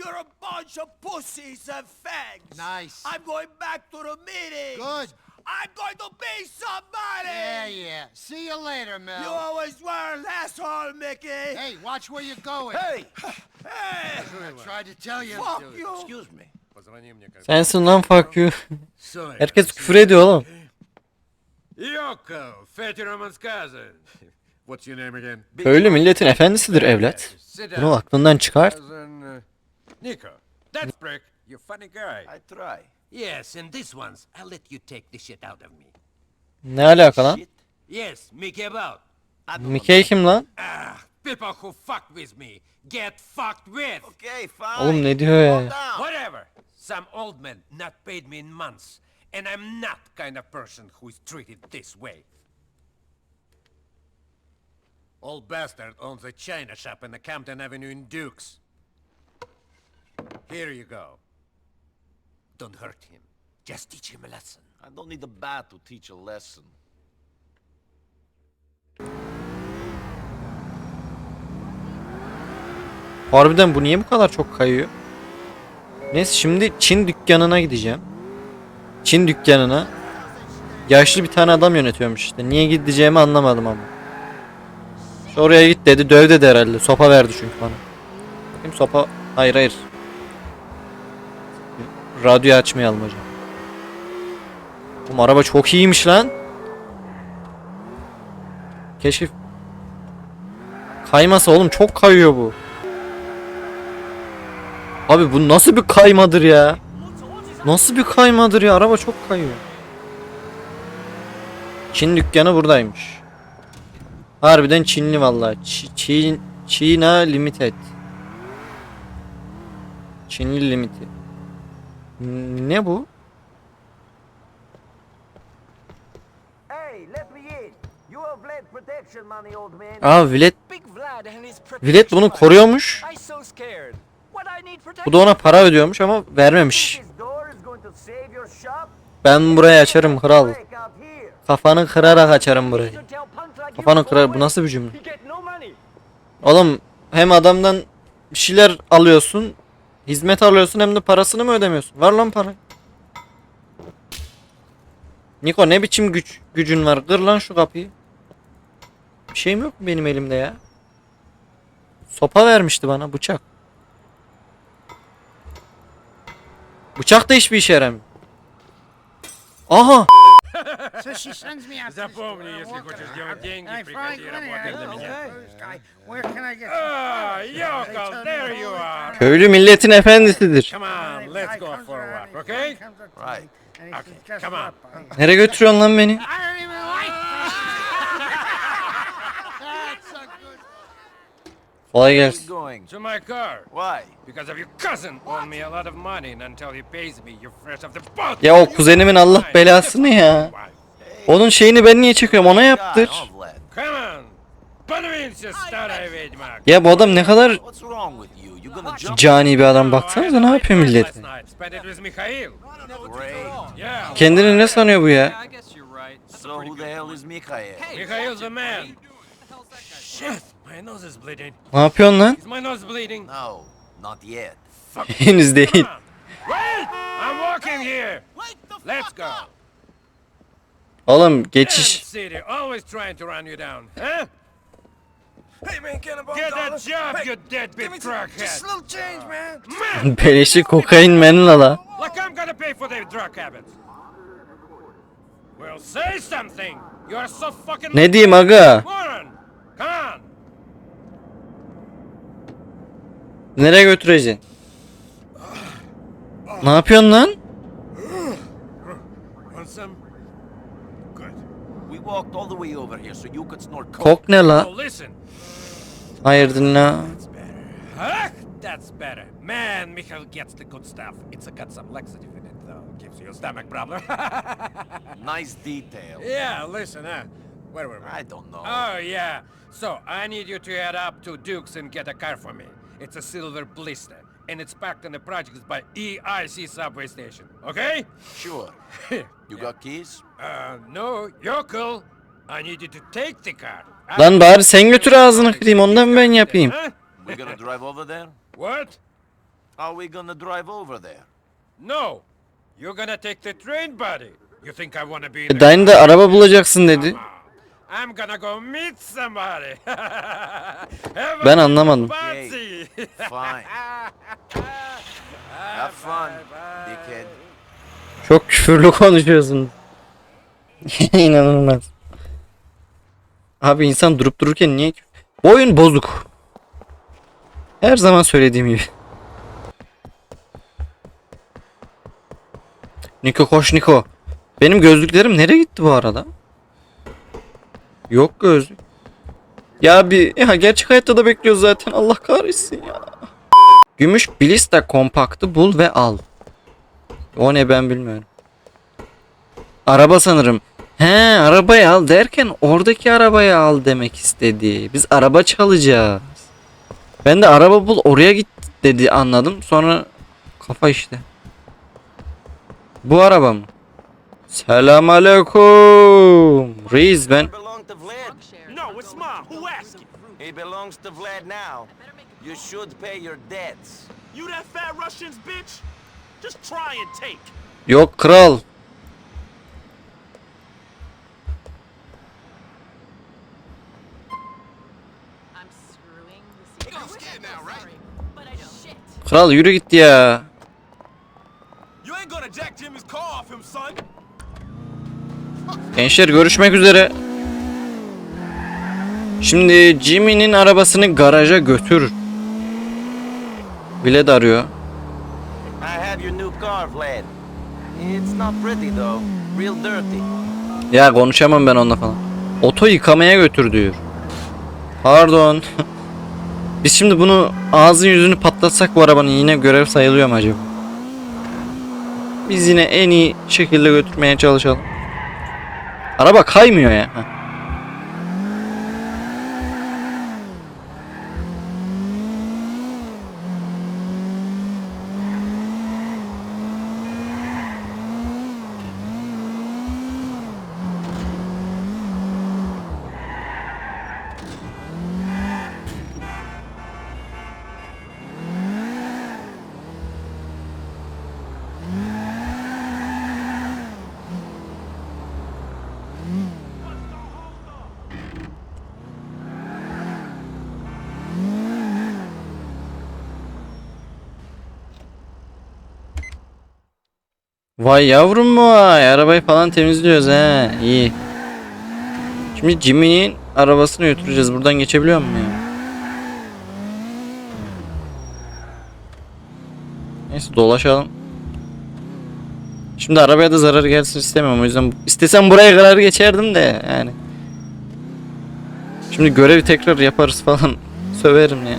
You're a bunch of pussies and fags. Nice. I'm going back to the meeting. Good. I'm going to be somebody. Yeah, yeah. See you later, Mel. You always were an asshole, Mickey. Hey, watch where you're going. Hey. Hey. I tried to tell you. Fuck you. Excuse me. Sensin lan fuck you. Herkes küfür ediyor oğlum. Yoko, Fetiraman's cousin. What's your name again? Köylü milletin efendisidir evlat. Bunu aklından çıkar. Nico. That's Brick. You're a funny guy. I try. Yes, and this one's, I'll let you take the shit out of me. Ne alaka lan? Shit. Yes, Mickey about. Mickey kim lan? Ah, people who fuck with me get fucked with. Okay, fine. Oğlum ne diyor ya? down. Whatever. Some old man not paid me in months, and I'm not kind of person who is treated this way. Old bastard owns a china shop in the Campton Avenue in Dukes. Here you go. Don't hurt him. Just teach him a lesson. I don't need a bat to teach a lesson. Harbiden bu niye bu kadar çok kayıyor? Neyse şimdi Çin dükkanına gideceğim. Çin dükkanına. Yaşlı bir tane adam yönetiyormuş işte. Niye gideceğimi anlamadım ama. İşte oraya git dedi. Döv dedi herhalde. Sopa verdi çünkü bana. Bakayım sopa. Hayır hayır. Radyo açmayalım hocam. Bu araba çok iyiymiş lan. Keşke kaymasa oğlum çok kayıyor bu. Abi bu nasıl bir kaymadır ya? Nasıl bir kaymadır ya? Araba çok kayıyor. Çin dükkanı buradaymış. Harbiden Çinli vallahi. Ç- Çin Çina Limited. Çinli Limited. Ne bu? Hey, let me in. You have Vlad protection money, old man. Aa his Vilet bunu koruyormuş. Bu da ona para ödüyormuş ama vermemiş. Ben burayı açarım kral. Kafanı kırarak açarım burayı. Kafanı kırar. Bu nasıl bir cümle? Oğlum hem adamdan bir şeyler alıyorsun, hizmet alıyorsun hem de parasını mı ödemiyorsun? Var lan para. Niko ne biçim güç gücün var? Kır lan şu kapıyı. Bir şeyim yok mu benim elimde ya? Sopa vermişti bana bıçak. Bıçak da hiçbir işe yaramıyor. Aha! So she sends me out to the Запомни, store. I'm если working хочешь hard. делать деньги, And I приходи find money. работать I для go, меня. okay, this guy, Where can I get some Ah, flowers? They Yoko, tell me there all you the are. time. Köylü milletin efendisidir. Come And on, the let's guy go comes for a around, walk, he okay? comes up to Right. me, and he Okay, says, "Guess come on. what, buddy? Nereye götürüyorsun lan beni? I don't even Kolay Where you gelsin. going? To my car. Why? Because of your cousin owed me a lot of money, and until he pays me, you're fresh off the boat. Ya o kuzenimin Allah belasını ya. Onun şeyini ben niye çekiyorum ona Guy, yaptır. oh, Vlad. Come on. Подвинься, старая ведьма. Ya bu adam ne kadar What's wrong with you? You gonna jump? cani bir adam baksanıza ne yapıyor millet. Last night, spent it with Mikhail. Great. Yeah. Kendini ne sanıyor bu ya? I guess you're right. That's a So pretty who good the hell point. is Mikhail? Hey, Mikhail's watch the it, man. Shit, my nose is bleeding. Ne yapıyorsun lan? Is my nose bleeding? No, not yet. Henüz değil. Wait! I'm walking here. Let's go. Oğlum geçiş. city, always trying to run you down, huh? Hey man, can I Get a job, you deadbeat truckhead. little change, man. Man, Beleşi kokain menla la. like I'm gonna pay for their drug habits. Well, say something. You are so fucking. Ne diyeyim aga? Moron. Come on. Nereye götüreceksin? Ne yapıyorsun lan? Kok ne la? Hayır dinle. That's better. Man, Michael gets the good stuff. It's got some laxative in it, though. Gives you a stomach problem. Nice detail. yeah, listen, huh? Where were we? I don't know. Oh, yeah. So, I need you to head up to Duke's and get a car for me. It's a silver blister, and it's parked in the projects by EIC subway station, okay? Sure. You got keys? Uh, no, cool. I need you to take the car. Lan bari sen götür ağzını kırayım ondan ben yapayım. Huh? We're gonna drive over there? What? Are we gonna drive over there? No! You're gonna take the train, buddy. You think I wanna be in the da araba bulacaksın dedi. I'm gonna go meet somebody. Ben anlamadım. fancy. Fine. Have fun, dickhead. Çok küfürlü konuşuyorsun. İnanılmaz. Abi insan durup dururken niye Bu oyun bozuk. Her zaman söylediğim gibi. Niko koş Niko. Benim gözlüklerim nereye gitti bu arada? Yok gözlük. Ya bir ya gerçek hayatta da bekliyoruz zaten. Allah kahretsin ya. Gümüş Blista kompaktı bul ve al. O ne ben bilmiyorum. Araba sanırım. He arabayı al derken oradaki arabayı al demek istedi. Biz araba çalacağız. Ben de araba bul oraya git dedi anladım. Sonra kafa işte. Bu araba mı? Selam aleyküm. Reis ben. belong to Vlad. No, it's mine. Who asked you? He belongs to Vlad now. You should pay your debts. You that fat Russian's bitch? Just try and take. Yok kral. Kral yürü git ya. You ain't gonna jack Jimmy's car off him, son. Gençler görüşmek üzere. Şimdi Jimmy'nin arabasını garaja götür. Bile de arıyor. I have your new car, Vlad. It's not pretty though. Real dirty. Ya konuşamam ben onunla falan. Oto yıkamaya götür diyor. Pardon. Biz şimdi bunu ağzın yüzünü patlatsak bu arabanın yine görev sayılıyor mu acaba? Biz yine en iyi şekilde götürmeye çalışalım. Araba kaymıyor ya. Heh. Vay yavrum vay. Arabayı falan temizliyoruz he. İyi. Şimdi Jimmy'nin arabasını götüreceğiz. Buradan geçebiliyor muyum ya? Neyse dolaşalım. Şimdi arabaya da zarar gelsin istemiyorum. O yüzden istesem buraya kadar geçerdim de yani. Şimdi görevi tekrar yaparız falan. Söverim ya.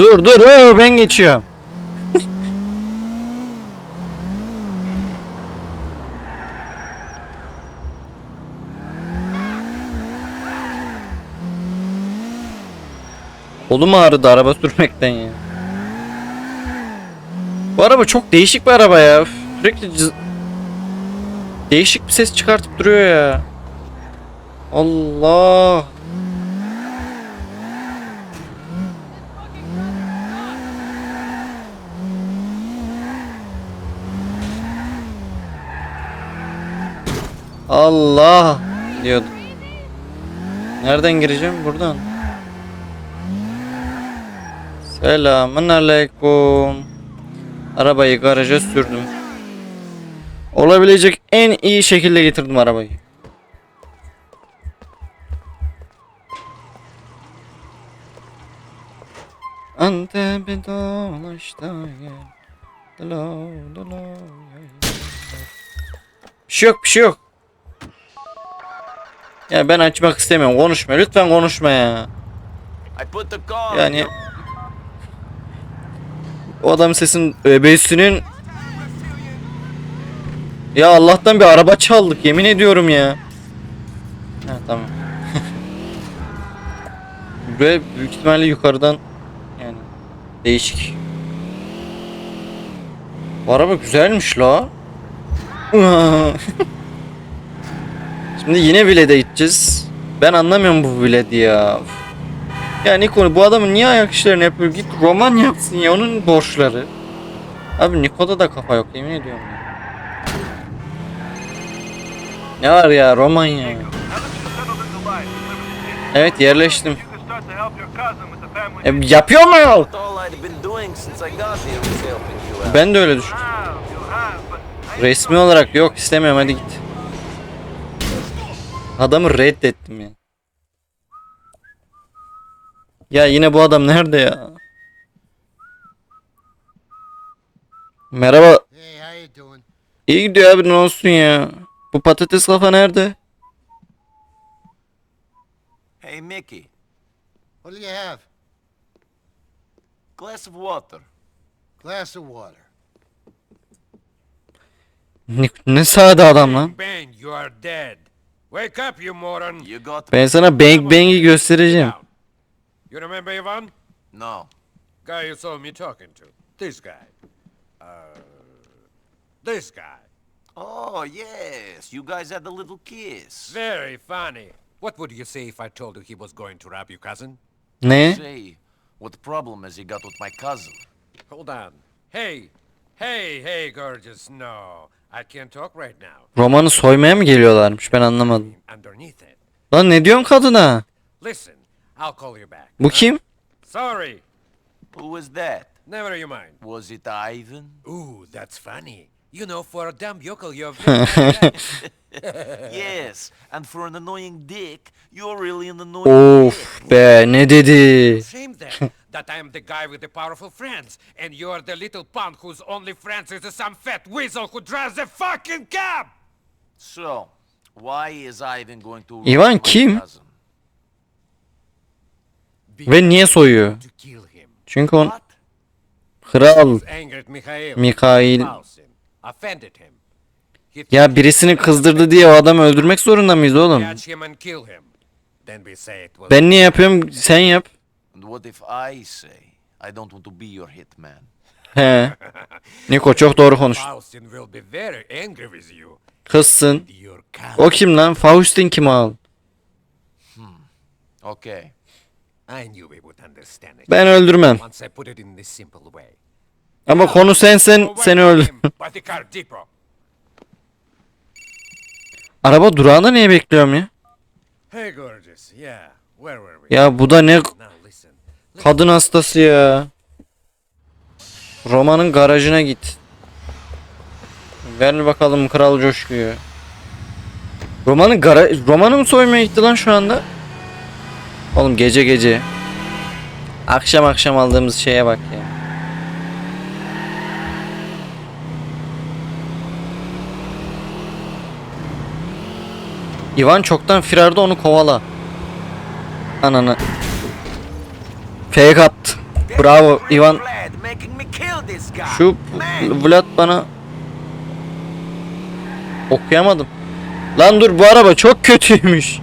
Dur dur oo, ben geçiyorum. Kolum ağrıdı araba sürmekten ya. Bu araba çok değişik bir araba ya. Sürekli değişik bir ses çıkartıp duruyor ya. Allah. Allah diyordu. Nereden gireceğim? Buradan. Selamun aleyküm. Arabayı garaja sürdüm. Olabilecek en iyi şekilde getirdim arabayı. Antep'e dolaşta gel. Bir şey yok bir şey yok. Ya ben açmak istemiyorum konuşma lütfen konuşma ya. Yani o adam sesin öbesinin Ya Allah'tan bir araba çaldık yemin ediyorum ya. Ha tamam. Buraya büyük ihtimalle yukarıdan yani değişik. Bu araba güzelmiş la. Şimdi yine Viled'e gideceğiz. Ben anlamıyorum bu Viled'i ya. Ya Niko bu adamın niye ayak işlerini yapıyor? Git roman yapsın ya onun borçları. Abi Niko'da da kafa yok yemin ediyorum ya. Ne var ya roman ya. Evet yerleştim. E, yapıyor mu? Ben de öyle düşündüm. Resmi olarak yok istemiyorum hadi git. Adamı reddettim ya. Ya yine bu adam nerede ya? Merhaba. Hey, how you doing? İyi gidiyor abi ne olsun ya. Bu patates kafa nerede? Hey, Mickey, What do you have? glass of water. Glass of water. Ne, ne sade adam lan. Bang, you are dead. Wake up, you moron. You got Ben sana Bang Bang'i göstereceğim. Down. You remember Ivan? no. Guy you saw me talking to. This guy. Uh, this guy. Oh yes, you guys had a little kiss. Very funny. What would you say if I told you he was going to rob your cousin? Ne? Say, what problem has he got with my cousin? Hold on. Hey, hey, hey, gorgeous. No, I can't talk right now. Romanı soymaya mı geliyorlarmış ben anlamadım. Lan ne diyorsun kadına? Listen, I'll call you back. Bu kim? Sorry. Who was that? Never you mind. Was it Ivan? Ooh, that's funny. You know, for a dumb yokel, you're very yes, and for an annoying dick, you're really an annoying dick. Of be ne dedi? Shame then that I am the guy with the powerful friends, and you're the little punk whose only friends is some fat weasel who drives a fucking cab! So, why is Ivan going to Ivan kim? Ve niye soyuyor? To kill him. Çünkü on kral Mikhail. Ya birisini kızdırdı diye o adamı öldürmek zorunda mıyız oğlum? Ben niye yapıyorum? Sen yap. What if I say I don't want to be your hitman? He. Niko çok doğru konuş. Faustin will be very angry with you. Kızsın. Your. O kim lan? Faustin kim al? Okay. I knew we would understand it. Ben öldürmem. Once I put it in this simple way. Ama konu sensen seni öldür. him By the car depot. Araba durağında niye bekliyorum ya? Hey, gorgeous. Yeah, where were we? Ya bu da ne. Kadın hastası ya. Roma'nın garajına git. Ver bakalım kral coşkuyu. Roma'nın gara Roma'nı mı soymaya gitti lan şu anda? Oğlum gece gece. Akşam akşam aldığımız şeye bak ya. Ivan çoktan firarda onu kovala. Ananı. Fake attı. Bravo Ivan. Şu Vlad bana okuyamadım. Lan dur bu araba çok kötüymüş.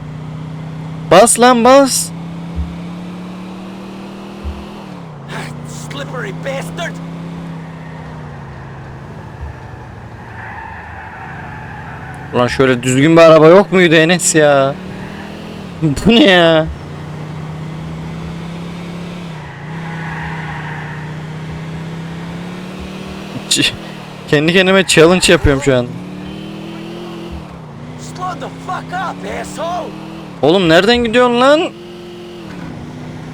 Bas lan bas. slippery bastard. Ulan şöyle düzgün bir araba yok muydu Enes ya? Bu ne ya? Ç- Kendi kendime challenge yapıyorum şu an. Oğlum nereden gidiyorsun lan?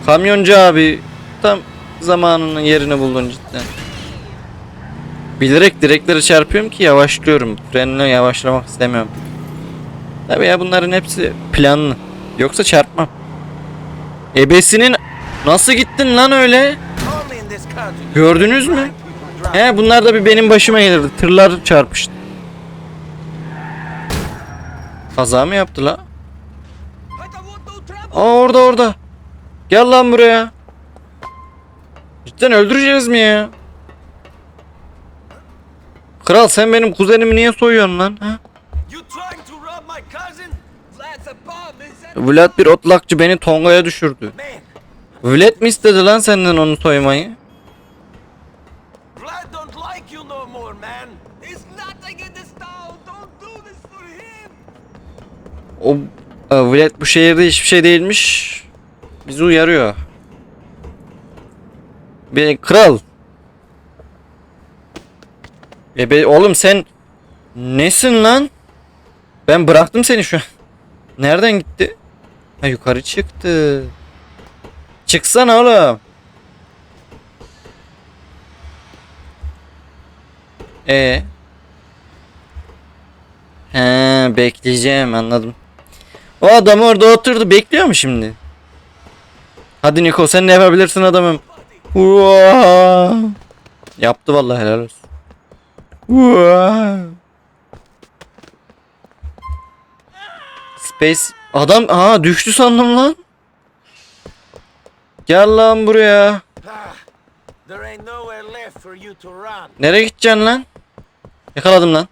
Kamyoncu abi tam zamanının yerini buldun cidden. Bilerek direkleri çarpıyorum ki yavaşlıyorum. Frenle yavaşlamak istemiyorum. Tabii ya bunların hepsi planlı. Yoksa çarpmam. Ebesinin nasıl gittin lan öyle? Gördünüz mü? He bunlar da bir benim başıma gelirdi. Tırlar çarpıştı. Kaza mı yaptı la? Aa orada orada. Gel lan buraya. Cidden öldüreceğiz mi ya? Kral sen benim kuzenimi niye soyuyorsun lan? Ha? Vlad bir otlakçı beni Tonga'ya düşürdü. Vlad mi istedi lan senden onu soymayı? O e, Vlad bu şehirde hiçbir şey değilmiş. Bizi uyarıyor. Bir kral. E be, oğlum sen nesin lan? Ben bıraktım seni şu an. Nereden gitti? Ha yukarı çıktı. Çıksana oğlum. E. He bekleyeceğim anladım. O adam orada oturdu bekliyor mu şimdi? Hadi Niko sen ne yapabilirsin adamım? Uaa! Yaptı vallahi helal olsun. Uaa! Space adam aha düştü sandım lan. Gel lan buraya. Nereye gideceksin lan? Yakaladım lan.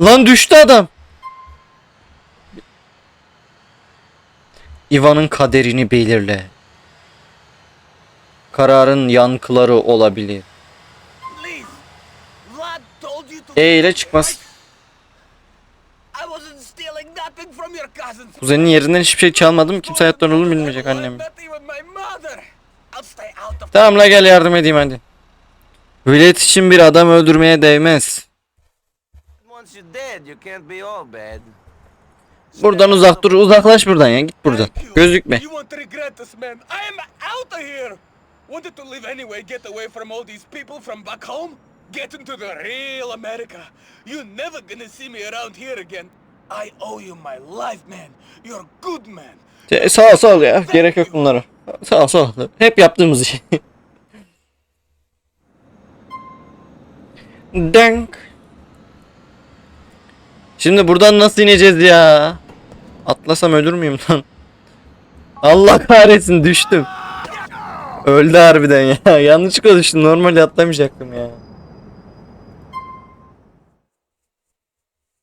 Lan düştü adam. Ivan'ın kaderini belirle. Kararın yankıları olabilir. E ile çıkmaz. Kuzenin yerinden hiçbir şey çalmadım. Kimse hayattan olur bilmeyecek annem. Tamam la gel yardım edeyim hadi. Velet için bir adam öldürmeye değmez. Once you're dead, you can't be all bad. Buradan uzak dur. Uzaklaş buradan ya. Git buradan. Gözükme. Wanted to live anyway, get away from all these people from back home. Get into the real America. You're never gonna see me around here again. I owe you my life, man. You're good man. E, Sağ ol sağ ol ya. Gerek yok bunlara. Sağ ol sağ ol. Hep yaptığımız iş. Denk. Şimdi buradan nasıl ineceğiz ya? Atlasam ölür müyüm lan? Allah kahretsin düştüm. Öldü harbiden ya. Yanlışlıkla düştüm. Normalde atlamayacaktım ya.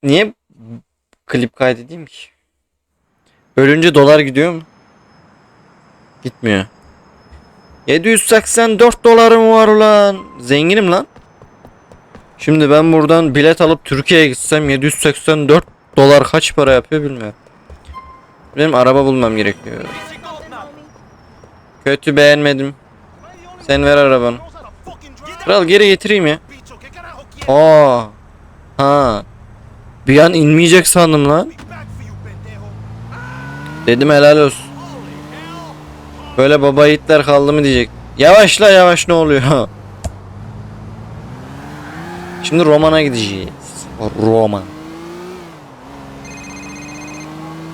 Niye klip kaydedeyim ki? Ölünce dolar gidiyor mu? Gitmiyor. 784 dolarım var ulan. Zenginim lan. Şimdi ben buradan bilet alıp Türkiye'ye gitsem 784 dolar kaç para yapıyor bilmiyorum. Benim araba bulmam gerekiyor. Kötü beğenmedim. Sen ver arabanı. Kral geri getireyim ya. Aa. Ha. Bir an inmeyecek sandım lan. Dedim helal olsun. Böyle baba yiğitler kaldı mı diyecek. Yavaşla yavaş ne oluyor? Şimdi Roman'a gideceğiz. Roma.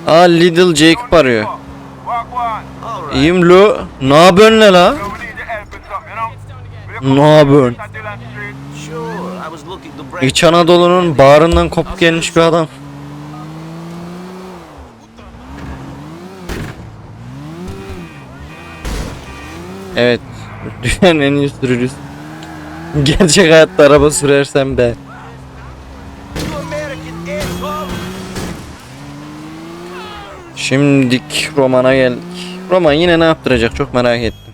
Aa Little Jacob arıyor. İyiyim lo. Ne yapıyorsun ne la? Ne yapıyorsun? İç Anadolu'nun bağrından kopup gelmiş bir adam. Evet. Dünyanın en iyi sürücüsü. Gerçek hayatta araba sürersem ben. Şimdik Roman'a geldik. Roman yine ne yaptıracak çok merak ettim.